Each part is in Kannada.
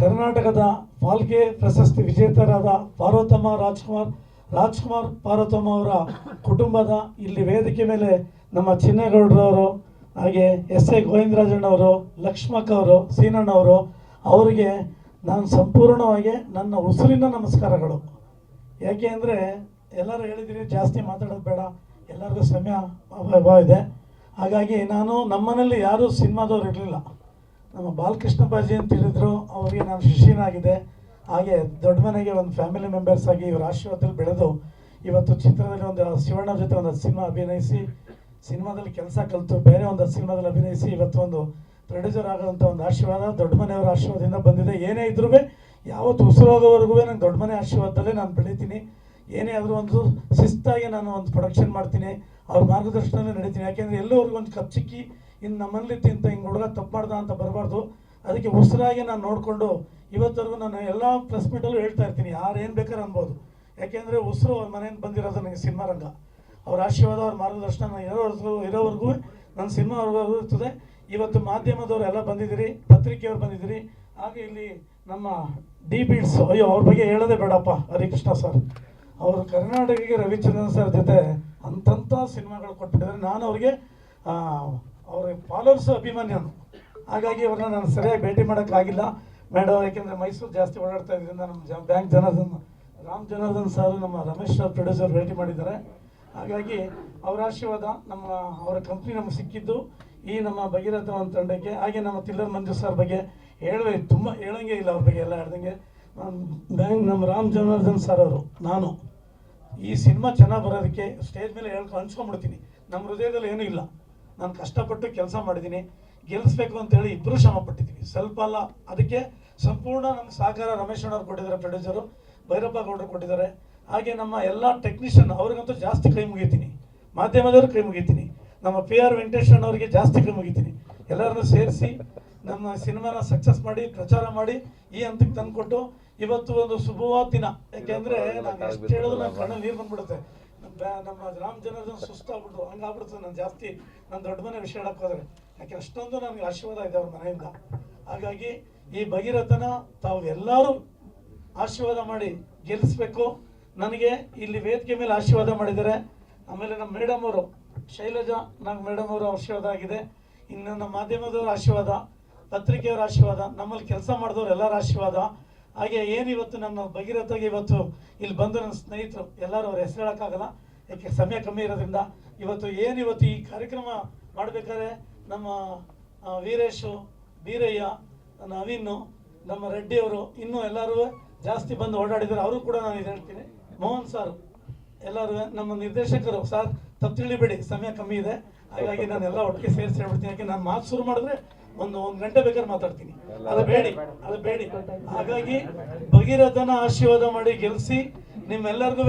ಕರ್ನಾಟಕದ ಫಾಲ್ಕೆ ಪ್ರಶಸ್ತಿ ವಿಜೇತರಾದ ಪಾರ್ವತಮ್ಮ ರಾಜ್ಕುಮಾರ್ ರಾಜ್ಕುಮಾರ್ ಪಾರ್ವತಮ್ಮ ಅವರ ಕುಟುಂಬದ ಇಲ್ಲಿ ವೇದಿಕೆ ಮೇಲೆ ನಮ್ಮ ಚಿನ್ನೇಗೌಡರವರು, ಹಾಗೆ ಎಸ್ ಎ ಗೋವಿಂದರಾಜಣ್ಣವರು, ಲಕ್ಷ್ಮಕ್ಕ ಅವರು ಸೀನಣ್ಣವರು ಅವರಿಗೆ ನಾನು ಸಂಪೂರ್ಣವಾಗಿ ನನ್ನ ಉಸಿರಿನ ನಮಸ್ಕಾರಗಳು. ಯಾಕೆ ಅಂದರೆ ಎಲ್ಲರೂ ಹೇಳಿದಿರಿ ಜಾಸ್ತಿ ಮಾತಾಡೋದು ಬೇಡ, ಎಲ್ಲರಿಗೂ ಸಮಯ ಅಭಾವ ಇದೆ. ಹಾಗಾಗಿ ನಾನು ನಮ್ಮನೇಲಿ ಯಾರೂ ಸಿನಿಮಾದವ್ರು ಇರಲಿಲ್ಲ. ನಮ್ಮ ಬಾಲಕೃಷ್ಣ ಬಾಜಿ ಅಂತ ಹೇಳಿದ್ರು, ಅವರಿಗೆ ನಾನು ಶಿಷ್ಯನಾಗಿದೆ ಹಾಗೆ ದೊಡ್ಡ ಮನೆಗೆ ಒಂದು ಫ್ಯಾಮಿಲಿ ಮೆಂಬರ್ಸ್ ಆಗಿ ಇವರ ಆಶೀರ್ವಾದದಲ್ಲಿ ಬೆಳೆದು ಇವತ್ತು ಚಿತ್ರದಲ್ಲಿ ಒಂದು ಶಿವಣ್ಣ ಜೊತೆ ಒಂದು ಸಿನಿಮಾ ಅಭಿನಯಿಸಿ, ಸಿನಿಮಾದಲ್ಲಿ ಕೆಲಸ ಕಲಿತು, ಬೇರೆ ಒಂದು ಸಿನಿಮಾದಲ್ಲಿ ಅಭಿನಯಿಸಿ ಇವತ್ತು ಒಂದು ಪ್ರೊಡ್ಯೂಸರ್ ಆಗೋಂಥ ಒಂದು ಆಶೀರ್ವಾದ ದೊಡ್ಡ ಮನೆಯವರ ಆಶೀರ್ವಾದದಿಂದ ಬಂದಿದೆ. ಏನೇ ಇದ್ರೂ ಯಾವತ್ತು ಉಸಿರೋಗೋವರೆಗೂ ನಾನು ದೊಡ್ಡ ಮನೆ ಆಶೀರ್ವಾದದಲ್ಲೇ ನಾನು ಬೆಳಿತೀನಿ. ಏನೇ ಆದರೂ ಒಂದು ಶಿಸ್ತಾಗಿ ನಾನು ಒಂದು ಪ್ರೊಡಕ್ಷನ್ ಮಾಡ್ತೀನಿ. ಅವ್ರ ಮಾರ್ಗದರ್ಶನದಲ್ಲಿ ನಡೀತೀನಿ. ಯಾಕೆಂದರೆ ಎಲ್ಲೋರ್ಗು ಒಂದು ಕಪ್ ಚಿಕ್ಕಿ ಇನ್ನು ನಮ್ಮಲ್ಲಿ ತಿಂತ ಹಿಂಗೆ ಹುಡುಗ ತಪ್ಪು ಅಂತ ಬರಬಾರ್ದು. ಅದಕ್ಕೆ ಉಸಿರಾಗಿ ನಾನು ನೋಡಿಕೊಂಡು ಇವತ್ತರೆಗೂ ನಾನು ಎಲ್ಲ ಪ್ರೆಸ್ ಮೀಟಲ್ಲೂ ಹೇಳ್ತಾ ಇರ್ತೀನಿ. ಯಾರು ಏನು ಬೇಕಾದ್ರೆ ಅನ್ಬೋದು. ಯಾಕೆಂದರೆ ಉಸಿರು ಅವ್ರ ಮನೆಯಿಂದ ಬಂದಿರೋದು ನನಗೆ ಸಿನಿಮಾ ರಂಗ. ಅವ್ರ ಆಶೀರ್ವಾದ ಅವ್ರ ಮಾರ್ಗದರ್ಶನ ಇರೋವರೆಗೂ ಇರೋವರೆಗೂ ನನ್ನ ಸಿನಿಮಾವರೆಗೂ ಇರ್ತದೆ. ಇವತ್ತು ಮಾಧ್ಯಮದವ್ರು ಎಲ್ಲ ಬಂದಿದ್ದೀರಿ, ಪತ್ರಿಕೆಯವ್ರು ಬಂದಿದ್ದೀರಿ. ಹಾಗೆ ಇಲ್ಲಿ ನಮ್ಮ ಡಿ ಬೀಡ್ಸ್ ಅಯ್ಯೋ, ಅವ್ರ ಬಗ್ಗೆ ಹೇಳೋದೇ ಬೇಡಪ್ಪ, ಹರಿಕೃಷ್ಣ ಸರ್. ಅವರು ಕರ್ನಾಟಕಕ್ಕೆ ರವಿಚಂದ್ರನ್ ಸರ್ ಜೊತೆ ಅಂತಂಥ ಸಿನಿಮಾಗಳು ಕೊಟ್ಟಿದ್ದಾರೆ ನಾನು ಅವ್ರಿಗೆ ಅವ್ರ ಫಾಲೋವರ್ಸ್ ಅಭಿಮಾನಿ ನಾನು. ಹಾಗಾಗಿ ಅವ್ರನ್ನ ನಾನು ಸರಿಯಾಗಿ ಭೇಟಿ ಮಾಡೋಕ್ಕಾಗಿಲ್ಲ. ಮೇಡಮ್ ಯಾಕೆಂದರೆ ಮೈಸೂರು ಜಾಸ್ತಿ ಓಡಾಡ್ತಾ ಇದ್ರಿಂದ ನಮ್ಮ ಬ್ಯಾಂಕ್ ಜನಾರ್ದನ್, ರಾಮ್ ಜನಾರ್ದನ್ ಸರ್ ನಮ್ಮ ರಮೇಶ್ ಸರ್ ಪ್ರೊಡ್ಯೂಸರ್ ಭೇಟಿ ಮಾಡಿದ್ದಾರೆ. ಹಾಗಾಗಿ ಅವರ ಆಶೀರ್ವಾದ ನಮ್ಮ, ಅವರ ಕಂಪ್ನಿ ನಮ್ಗೆ ಸಿಕ್ಕಿದ್ದು. ಈ ನಮ್ಮ ಭಗೀರಥ ಒಂದು ತಂಡಕ್ಕೆ, ಹಾಗೆ ನಮ್ಮ ತಿಲ್ಲರ್ ಮಂಜು ಸರ್ ಬಗ್ಗೆ ಹೇಳುವೆ, ತುಂಬ ಹೇಳೋಂಗೆ ಇಲ್ಲ ಅವ್ರ ಬಗ್ಗೆ ಎಲ್ಲ ಹೇಳ್ದಂಗೆ. ಬ್ಯಾಂಕ್, ನಮ್ಮ ರಾಮ್ ಜನಾರ್ದನ್ ಸರ್ ಅವರು, ನಾನು. ಈ ಸಿನಿಮಾ ಚೆನ್ನಾಗಿ ಬರೋದಕ್ಕೆ ಸ್ಟೇಜ್ ಮೇಲೆ ಹೇಳ್ಕೊಂಡು ಹಂಚ್ಕೊಂಡ್ಬಿಡ್ತೀನಿ ನಮ್ಮ ಹೃದಯದಲ್ಲಿ ಏನೂ ಇಲ್ಲ. ನಾನು ಕಷ್ಟಪಟ್ಟು ಕೆಲಸ ಮಾಡಿದ್ದೀನಿ, ಗೆಲ್ಲಿಸ್ಬೇಕು ಅಂತೇಳಿ ಇಬ್ಬರು ಶ್ರಮ ಪಟ್ಟಿದ್ದೀವಿ ಸ್ವಲ್ಪ ಅಲ್ಲ, ಅದಕ್ಕೆ ಸಂಪೂರ್ಣ ನಮ್ಮ ಸಹಕಾರ ರಮೇಶ್ ಕೊಟ್ಟಿದ್ದಾರೆ ಪ್ರೊಡ್ಯೂಸರು ಭೈರಪ್ಪ ಗೌಡರು ಕೊಟ್ಟಿದ್ದಾರೆ. ಹಾಗೆ ನಮ್ಮ ಎಲ್ಲ ಟೆಕ್ನಿಷಿಯನ್ ಅವ್ರಿಗಂತೂ ಜಾಸ್ತಿ ಕೈ ಮುಗಿತೀನಿ. ಮಾಧ್ಯಮದವರು ಕೈ ಮುಗಿತೀನಿ. ನಮ್ಮ ಪಿ ಆರ್ ವೆಂಕಟೇಶ್ ಅವರಿಗೆ ಜಾಸ್ತಿ ಕೈ ಮುಗಿತೀನಿ. ಎಲ್ಲರನ್ನೂ ಸೇರಿಸಿ ನಮ್ಮ ಸಿನಿಮಾನ ಸಕ್ಸಸ್ ಮಾಡಿ, ಪ್ರಚಾರ ಮಾಡಿ, ಈ ಹಂತಕ್ಕೆ ತಂದುಕೊಟ್ಟು ಇವತ್ತು ಒಂದು ಶುಭವಾದ ದಿನ. ಯಾಕೆಂದ್ರೆ ನಾನು ಎಷ್ಟು ಹೇಳಿದ್ರು ನನ್ನ ಕಣ್ಣಲ್ಲಿ ನೀರು ಬಂದ್ಬಿಡುತ್ತೆ. ನಮ್ಮ ರಾಮ ಜನಾರ್ದನ ಸುಸ್ತಾಗ್ಬಿಟ್ಟು ಹಂಗಾಗ್ಬಿಡ್ತದೆ ನಾನು ಜಾಸ್ತಿ ನನ್ನ ದೊಡ್ಡ ಮನೆ ವಿಷಯ ಹೇಳಕ್ ಹೋದ್ರೆ. ಯಾಕೆ, ಅಷ್ಟೊಂದು ನನಗೆ ಆಶೀರ್ವಾದ ಇದೆ ಅವ್ರ ಮನೆಯಿಂದ. ಹಾಗಾಗಿ ಈ ಭಗೀರಥನ ತಾವು ಎಲ್ಲರೂ ಆಶೀರ್ವಾದ ಮಾಡಿ ಗೆಲ್ಲಿಸ್ಬೇಕು. ನನಗೆ ಇಲ್ಲಿ ವೇದಿಕೆ ಮೇಲೆ ಆಶೀರ್ವಾದ ಮಾಡಿದ್ದಾರೆ. ಆಮೇಲೆ ನಮ್ಮ ಮೇಡಮ್ ಅವರು, ಶೈಲಜಾ ನಂಗೆ ಮೇಡಮ್ ಅವರು ಆಶೀರ್ವಾದ ಆಗಿದೆ. ಇನ್ನು ನಮ್ಮ ಮಾಧ್ಯಮದವ್ರ ಆಶೀರ್ವಾದ, ಪತ್ರಿಕೆಯವರ ಆಶೀರ್ವಾದ, ನಮ್ಮಲ್ಲಿ ಕೆಲಸ ಮಾಡಿದವ್ರು ಎಲ್ಲರ ಆಶೀರ್ವಾದ. ಹಾಗೆ ಏನು ಇವತ್ತು ನನ್ನ ಭಗೀರಥಗೆ ಇವತ್ತು ಇಲ್ಲಿ ಬಂದು ನನ್ನ ಸ್ನೇಹಿತರು ಎಲ್ಲರೂ ಅವ್ರ ಹೆಸರು ಹೇಳೋಕ್ಕಾಗಲ್ಲ. ಯಾಕೆ ಸಮಯ ಕಮ್ಮಿ ಇರೋದ್ರಿಂದ ಇವತ್ತು ಏನು ಇವತ್ತು ಈ ಕಾರ್ಯಕ್ರಮ ಮಾಡಬೇಕಾದ್ರೆ ನಮ್ಮ ವೀರೇಶು, ಬೀರಯ್ಯ ನವೀನು ನಮ್ಮ ರೆಡ್ಡಿಯವರು ಇನ್ನೂ ಎಲ್ಲರೂ ಜಾಸ್ತಿ ಬಂದು ಓಡಾಡಿದ್ರು ಅವರು ಕೂಡ ನಾನು ಇದು ಹೇಳ್ತೀನಿ. ಮೋಹನ್ ಸರ್, ಎಲ್ಲರೂ ನಮ್ಮ ನಿರ್ದೇಶಕರು, ಸರ್ ತಪ್ಪು ತಿಳಿಬೇಡಿ ಸಮಯ ಕಮ್ಮಿ ಇದೆ. ಹಾಗಾಗಿ ನಾನು ಎಲ್ಲ ಒಟ್ಟಿಗೆ ಸೇರಿಸಿ ಹೇಳ್ಬಿಡ್ತೀನಿ. ಯಾಕೆ, ನಾನು ಮಾತು ಶುರು ಮಾಡಿದ್ರೆ ಒಂದು ಒಂದು ಗಂಟೆ ಬೇಕಾದ್ರೆ ಮಾತಾಡ್ತೀನಿ. ಅದು ಬೇಡಿ ಅದು ಬೇಡಿ. ಹಾಗಾಗಿ ಭಗೀರಥನ ಆಶೀರ್ವಾದ ಮಾಡಿ ಗೆಲ್ಲಿಸಿ ನಿಮ್ಮೆಲ್ಲರಿಗೂ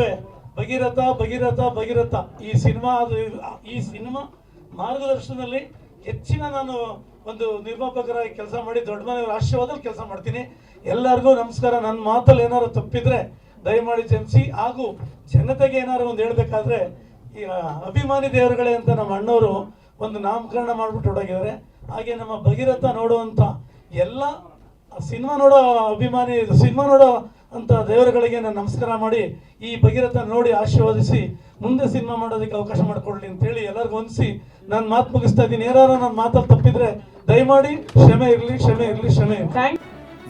ಭಗೀರಥ ಭಗೀರಥ ಭಗೀರಥ. ಈ ಸಿನಿಮಾ ಈ ಸಿನಿಮಾ ಮಾರ್ಗದರ್ಶನದಲ್ಲಿ ಹೆಚ್ಚಿನ ನಾನು ಒಂದು ನಿರ್ಮಾಪಕರಾಗಿ ಕೆಲಸ ಮಾಡಿ, ದೊಡ್ಡ ಮನೆ ರಾಷ್ಟ್ರವಾದಲ್ಲಿ ಕೆಲಸ ಮಾಡ್ತೀನಿ. ಎಲ್ಲರಿಗೂ ನಮಸ್ಕಾರ. ನನ್ನ ಮಾತಲ್ಲಿ ಏನಾರು ತಪ್ಪಿದ್ರೆ ದಯಮಾಡಿ ಜನಿಸಿ ಹಾಗೂ ಜನತೆಗೆ ಏನಾರು ಒಂದು ಹೇಳಬೇಕಾದ್ರೆ, ಈ ಅಭಿಮಾನಿ ದೇವರುಗಳೇ ಅಂತ ನಮ್ಮ ಅಣ್ಣವರು ಒಂದು ನಾಮಕರಣ ಮಾಡ್ಬಿಟ್ಟು ಹೊಡಗಿದ್ದಾರೆ ಹಾಗೆ ನಮ್ಮ ಭಗೀರಥ ನೋಡುವಂಥ ಎಲ್ಲ ಸಿನಿಮಾ ನೋಡೋ ಅಭಿಮಾನಿ, ಸಿನಿಮಾ ನೋಡೋ ಅಂತ ದೇವರುಗಳಿಗೆ ನಾನು ನಮಸ್ಕಾರ ಮಾಡಿ ಈ ಭಗೀರಥ ನೋಡಿ ಆಶೀರ್ವದಿಸಿ ಮುಂದೆ ಸಿನಿಮಾ ಮಾಡೋದಕ್ಕೆ ಅವಕಾಶ ಮಾಡಿಕೊಡ್ಲಿ ಅಂತೇಳಿ ಎಲ್ಲರಿಗೂ ಹೊಂದಿಸಿ ನಾನು ಮಾತು ಮುಗಿಸ್ತಾ ಇದ್ದೀನಿ. ಏನಾರು ನನ್ನ ಮಾತಲ್ಲಿ ತಪ್ಪಿದ್ರೆ ದಯಮಾಡಿ ಕ್ಷಮೆ ಇರಲಿ ಕ್ಷಮೆ ಇರಲಿ ಕ್ಷಮೆ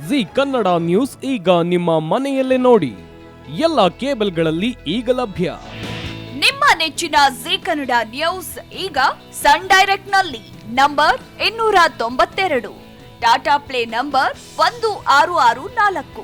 ಜಿ ಕನ್ನಡ ನ್ಯೂಸ್ ಈಗ ನಿಮ್ಮ ಮನೆಯಲ್ಲೇ ನೋಡಿ. ಎಲ್ಲ ಕೇಬಲ್ಗಳಲ್ಲಿ ಈಗ ಲಭ್ಯ. ನಿಮ್ಮ ನೆಚ್ಚಿನ ಜಿ ಕನ್ನಡ ನ್ಯೂಸ್ ಈಗ ಸನ್ ಡೈರೆಕ್ಟ್ನಲ್ಲಿ ನಂಬರ್ ಇನ್ನೂರ ತೊಂಬತ್ತೆರಡು. ಟಾಟಾ ಪ್ಲೇ ನಂಬರ್ ಒಂದು ಆರು ಆರು ನಾಲ್ಕು.